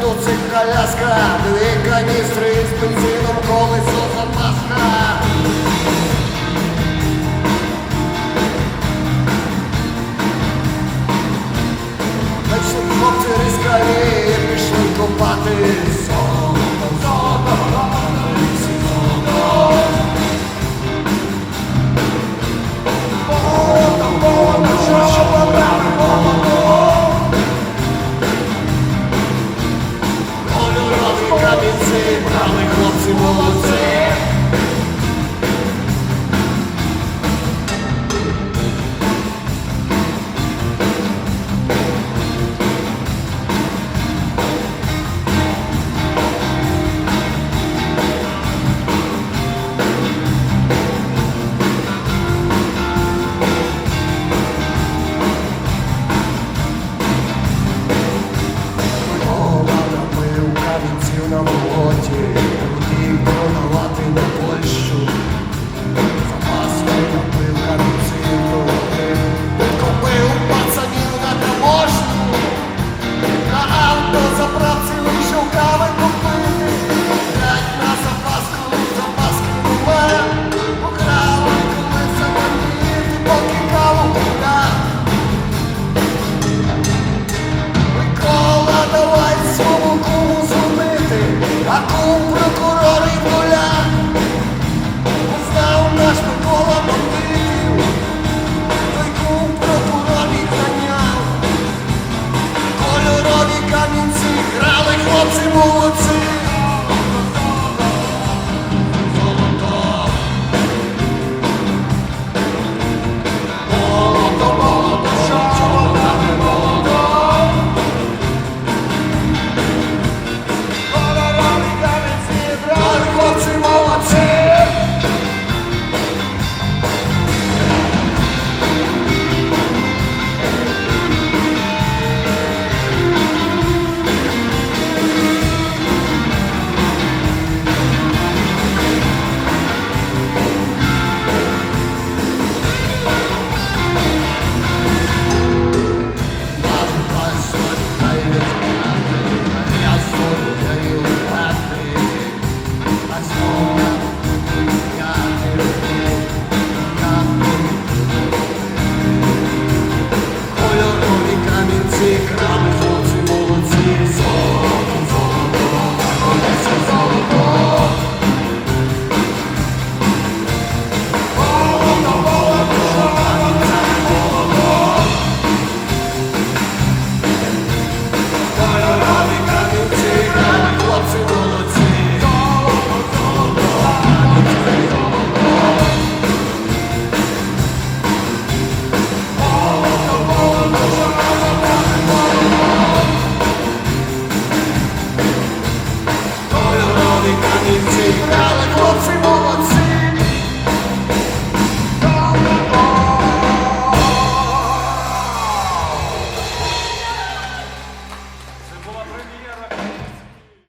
мотоцикл коляска, дві каністри з бензином колесо запас. 我怎？